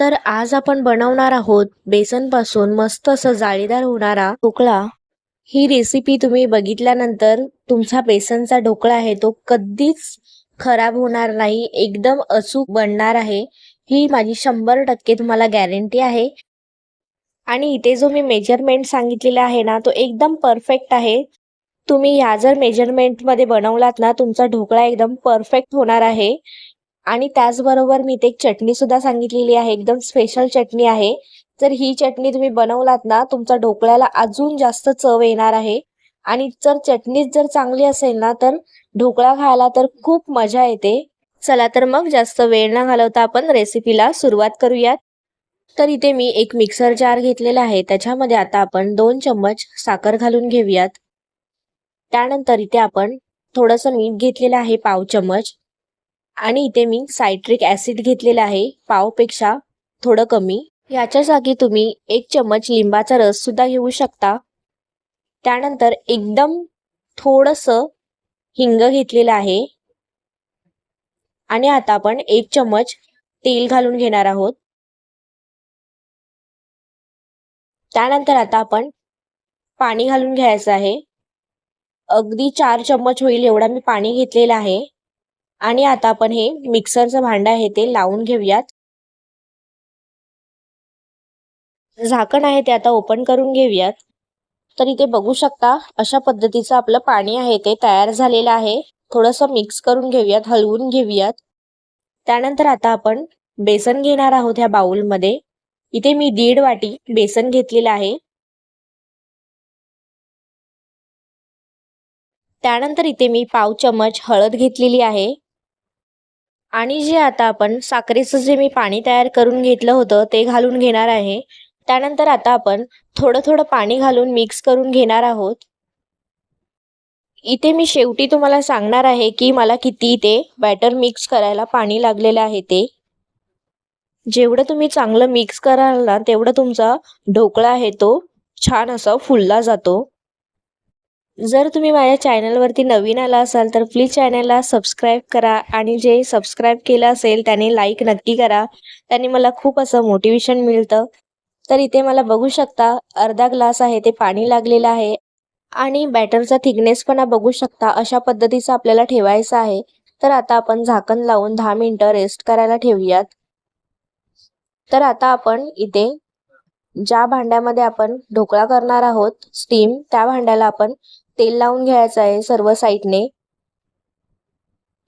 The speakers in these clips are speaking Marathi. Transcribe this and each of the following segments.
तर आज आपण बनवणार आहोत बेसनपासून मस्त असं जाळीदार होणारा ढोकळा. ही रेसिपी तुम्ही बघितल्यानंतर तुमचा बेसनचा ढोकळा आहे तो कधीच खराब होणार नाही एकदम अचूक बनणार आहे. ही माझी शंभर टक्के तुम्हाला गॅरंटी आहे. आणि इथे जो मी मेजरमेंट सांगितलेला आहे ना तो एकदम परफेक्ट आहे. तुम्ही ह्या जर मेजरमेंटमध्ये बनवलात ना तुमचा ढोकळा एकदम परफेक्ट होणार आहे. आणि त्याचबरोबर मी इथे एक चटणी सुद्धा सांगितलेली आहे एकदम स्पेशल चटणी आहे. जर ही चटणी तुम्ही बनवलात ना तुमच्या ढोकळ्याला अजून जास्त चव येणार आहे. आणि जर चटणीच जर चांगली असेल ना तर ढोकळा खायला तर खूप मजा येते. चला तर मग जास्त वेळ न घालवता आपण रेसिपीला सुरुवात करूयात. तर इथे मी एक मिक्सर जार घेतलेला आहे. त्याच्यामध्ये आता आपण दोन चम्मच साखर घालून घेऊयात. त्यानंतर इथे आपण थोडंसं मीठ घेतलेलं आहे पाव चम्मच. आणि इथे मी सायट्रिक ऍसिड घेतलेला आहे पावपेक्षा थोडं कमी. याच्या जागी तुम्ही एक चम्मच लिंबाचा रस सुद्धा घेऊ शकता. त्यानंतर एकदम थोडस हिंग घेतलेलं आहे. आणि आता आपण एक चम्मच तेल घालून घेणार आहोत. त्यानंतर आता आपण पाणी घालून घ्यायचं आहे. अगदी चार चम्मच होईल एवढा मी पाणी घेतलेलं आहे. आणि आता आपण हे मिक्सरचं भांड आहे ते लावून घेऊयात. झाकण आहे ते आता ओपन करून घेऊयात. तर इथे बघू शकता अशा पद्धतीचं आपलं पाणी आहे ते तयार झालेलं आहे. थोडंसं मिक्स करून घेऊयात हलवून घेऊयात. त्यानंतर आता आपण बेसन घेणार आहोत ह्या बाउलमध्ये. इथे मी दीड वाटी बेसन घेतलेलं आहे. त्यानंतर इथे मी पाव चमच हळद घेतलेली आहे. आणि जे आता आपण साखरेचं जे मी पाणी तयार करून घेतलं होतं ते घालून घेणार आहे. त्यानंतर आता आपण थोडं थोडं पाणी घालून मिक्स करून घेणार आहोत. इथे मी शेवटी तुम्हाला सांगणार आहे की मला किती ते बॅटर मिक्स करायला पाणी लागलेलं आहे ते. जेवढं तुम्ही चांगलं मिक्स कराल ना तेवढं तुमचा ढोकळा आहे तो छान असा फुलला जातो. जर तुम्ही माझ्या चॅनलवरती नवीन आला असाल तर प्लीज चॅनलला सबस्क्राईब करा आणि जे सबस्क्राईब केलं असेल त्याने लाईक नक्की करा. त्याने मला खूप असं मोटिवेशन मिळतं. तर इथे मला बघू शकता अर्धा ग्लास आहे ते पाणी लागलेलं आहे. आणि बॅटरचा थिकनेस पण बघू शकता अशा पद्धतीचं आपल्याला ठेवायचं आहे. तर आता आपण झाकण लावून दहा मिनटं रेस्ट करायला ठेवूयात. तर आता आपण इथे ज्या भांड्यामध्ये आपण ढोकळा करणार आहोत स्टीम त्या भांड्याला आपण तेल लावून घ्यायचं आहे सर्व साईडने.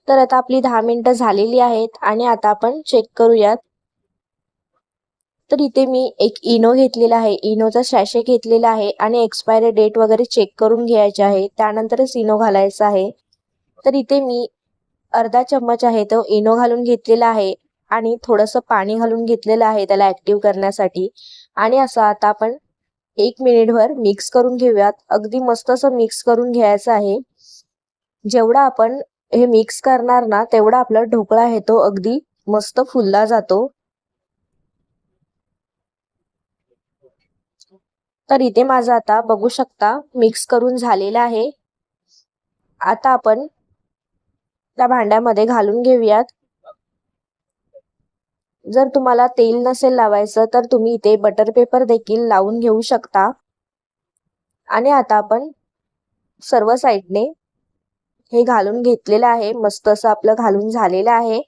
तर आता आपली दहा मिनटं झालेली आहेत आणि आता आपण चेक करूयात. तर इथे मी एक इनो घेतलेला आहे. इनोचा शॅशे घेतलेला आहे आणि एक्सपायरी डेट वगैरे चेक करून घ्यायचे आहे. त्यानंतरच इनो घालायचा आहे. तर इथे मी अर्धा चम्मच आहे तो इनो घालून घेतलेला आहे आणि थोडंसं पाणी घालून घेतलेलं आहे त्याला ऍक्टिव्ह करण्यासाठी. आणि असं आता आपण एक मिनिटभर मिक्स करून घेऊयात. अगदी मस्त असं मिक्स करून घ्यायचं आहे. जेवढा आपण हे मिक्स करणार ना तेवढा आपला ढोकळा आहे तो अगदी मस्त फुलला जातो. तर इथे माझा आता बघू शकता मिक्स करून झालेला आहे. आता आपण त्या भांड्यामध्ये घालून घेऊयात. जर तुम्हाला तेल नसेल लावायचं तर तुम्ही इथे बटर पेपर देखील लावून घेऊ शकता. आणि आता आपण सर्व साईडने हे घालून घेतलेलं आहे. मस्त असं आपलं घालून झालेलं आहे.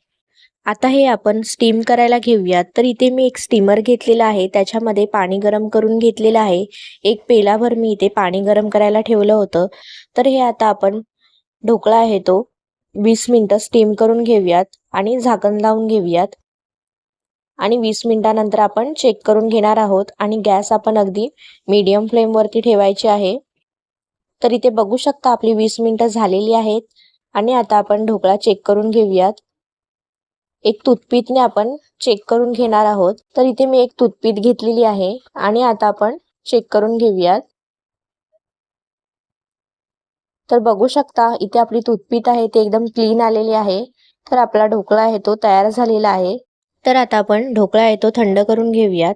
आता हे आपण स्टीम करायला घेऊयात. तर इथे मी एक स्टीमर घेतलेला आहे. त्याच्यामध्ये पाणी गरम करून घेतलेलं आहे. एक पेलाभर मी इथे पाणी गरम करायला ठेवलं होतं. तर हे आता आपण ढोकळा आहे तो. वीस मिनटं स्टीम करून घेऊयात आणि झाकण लावून घेऊयात. आणि वीस मिनिटानंतर आपण चेक करून घेणार आहोत आणि गॅस आपण अगदी मीडियम फ्लेमवरती ठेवायची आहे. तर इथे बघू शकता आपली वीस मिनिटं झालेली आहेत आणि आता आपण ढोकळा चेक करून घेऊयात. एक तुथपीतने आपण चेक करून घेणार आहोत. तर इथे मी एक तुथपीत घेतलेली आहे आणि आता आपण चेक करून घेऊयात. तर बघू शकता इथे आपली तुथपीत आहे ते एकदम क्लीन आलेली आहे. तर आपला ढोकळा आहे तो तयार झालेला आहे. तर आता आपण ढोकळा आहे तो थंड करून घेऊयात.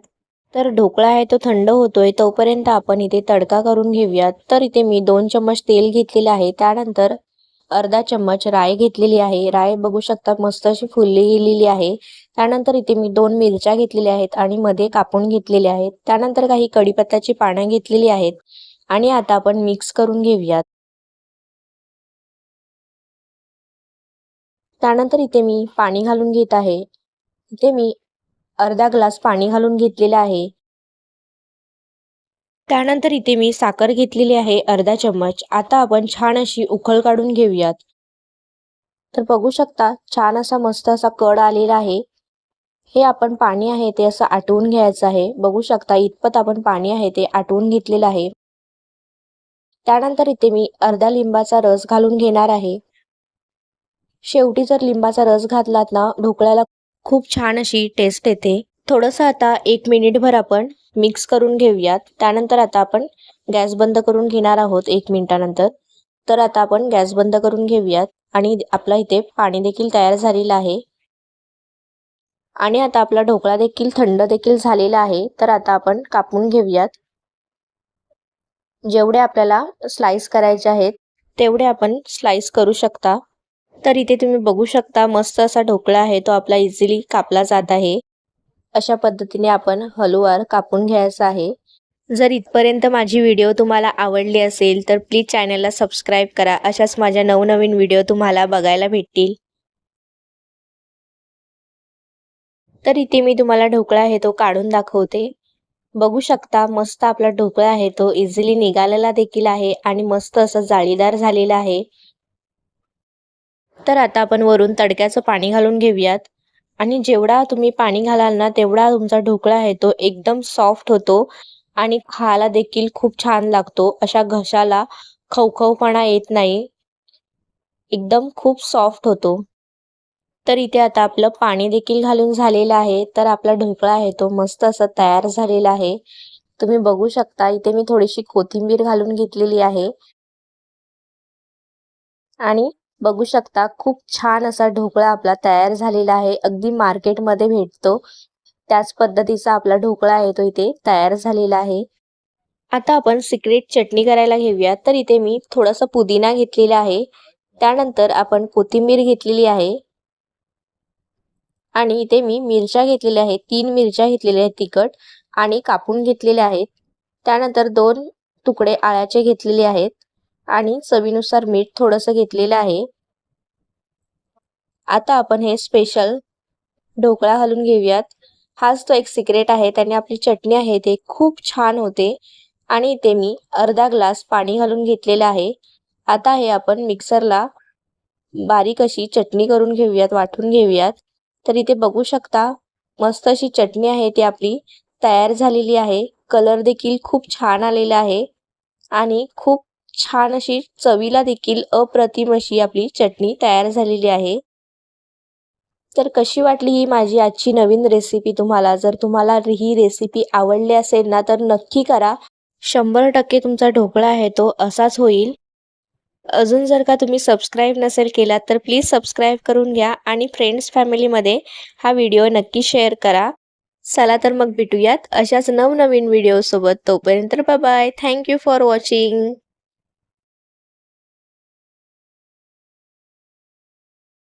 तर ढोकळा आहे तो थंड होतोय तोपर्यंत आपण इथे तडका करून घेऊयात. तर इथे मी दोन चम्मच तेल घेतलेले आहे. त्यानंतर अर्धा चम्मच राय घेतलेली आहे. राय बघू शकता मस्त अशी फुलली गेलेली आहे. त्यानंतर इथे मी दोन मिरच्या घेतलेल्या आहेत आणि मध्ये कापून घेतलेल्या आहेत. त्यानंतर काही कढीपत्त्याची पानं घेतलेली आहेत. आणि आता आपण मिक्स करून घेऊयात. त्यानंतर इथे मी पाणी घालून घेत आहे. इथे मी अर्धा ग्लास पाणी घालून घेतलेलं आहे. त्यानंतर इथे मी साखर घेतलेली आहे अर्धा चम्मच. आता आपण छान अशी उखळ काढून घेऊयात. तर बघू शकता छान असा मस्त असा कड आलेला आहे. हे आपण पाणी आहे ते असं आटवून घ्यायचं आहे. बघू शकता इतपत आपण पाणी आहे ते आटवून घेतलेलं आहे. त्यानंतर इथे मी अर्धा लिंबाचा रस घालून घेणार आहे. शेवटी जर लिंबाचा रस घातलात ना ढोकळ्याला खूप छान अशी टेस्ट येते. थोडंसं आता एक मिनिटभर आपण मिक्स करून घेऊयात. त्यानंतर आता आपण गॅस बंद करून घेणार आहोत एक मिनिटानंतर. तर आता आपण गॅस बंद करून घेऊयात आणि आपला इथे पाणी देखील तयार झालेलं आहे. आणि आता आपला ढोकळा देखील थंड देखील झालेला आहे. तर आता आपण कापून घेऊयात. जेवढे आपल्याला स्लाइस करायचे आहेत तेवढे आपण स्लाइस करू शकता. तर इथे तुम्ही बघू शकता मस्त असा ढोकळा आहे तो आपला इझिली कापला जात आहे. अशा पद्धतीने आपण हलवार कापून घ्यायचा आहे. जर इथपर्यंत माझी व्हिडिओ तुम्हाला आवडली असेल तर प्लीज चॅनलला सबस्क्राईब करा. अशाच माझ्या नवनवीन व्हिडिओ तुम्हाला बघायला भेटतील. तर इथे मी तुम्हाला ढोकळा आहे तो काढून दाखवते. बघू शकता मस्त आपला ढोकळा आहे तो इझिली निघालेला देखील आहे आणि मस्त असा जाळीदार झालेला आहे. तर आता आपण वरून तडक्याचं पाणी घालून घेऊयात. आणि जेवढा तुम्ही पाणी घालाल ना तेवढा तुमचा ढोकळा आहे तो एकदम सॉफ्ट होतो. आणि खायला देखील खूप छान लागतो. अशा घशाला खवखवपणा येत नाही. एकदम खूप सॉफ्ट होतो. तर इथे आता आपलं पाणी देखील घालून झालेलं आहे. तर आपला ढोकळा आहे तो मस्त असा तयार झालेला आहे. तुम्ही बघू शकता इथे मी थोडीशी कोथिंबीर घालून घेतलेली आहे. आणि बघू शकता खूप छान असा ढोकळा आपला तयार झालेला आहे. अगदी मार्केटमध्ये भेटतो. त्याच पद्धतीचा आपला ढोकळा आहे तो इथे तयार झालेला आहे. आता आपण सिक्रेट चटणी करायला घेऊया. तर इथे मी थोडासा पुदिना घेतलेला आहे. त्यानंतर आपण कोथिंबीर घेतलेली आहे. आणि इथे मी मिरच्या घेतलेल्या आहेत. तीन मिरच्या घेतलेल्या आहेत तिखट आणि कापून घेतलेल्या आहेत. त्यानंतर दोन तुकडे आळ्याचे घेतलेले आहेत. आणि चवीनुसार मीठ थोडंसं घेतलेलं आहे. आता आपण हे स्पेशल ढोकळा घालून घेऊयात. हाच तो एक सिक्रेट आहे. त्याने आपली चटणी आहे ते खूप छान होते. आणि इथे मी अर्धा ग्लास पाणी घालून घेतलेलं आहे. आता हे आपण मिक्सरला बारीक अशी चटणी करून घेऊयात वाटून घेऊयात. तर इथे बघू शकता मस्त अशी चटणी आहे ती आपली. तयार झालेली आहे. कलर देखील खूप छान आलेला आहे. आणि खूप छान अशी चवीला देखील अप्रतिम अशी आपली चटणी तयार झालेली आहे. तर कशी वाटली ही माझी आजची नवीन रेसिपी तुम्हाला जर तुम्हाला ही रेसिपी आवडली असेल ना तर नक्की करा. शंभर टक्के तुमचा ढोकळा आहे तो असाच होईल. अजून जर का तुम्ही सबस्क्राईब नसेल केला तर प्लीज सबस्क्राईब करून घ्या आणि फ्रेंड्स फॅमिलीमध्ये हा व्हिडिओ नक्की शेअर करा. चला तर मग भेटूयात अशाच नवनवीन व्हिडिओसोबत तोपर्यंत बाय थँक्यू फॉर वॉचिंग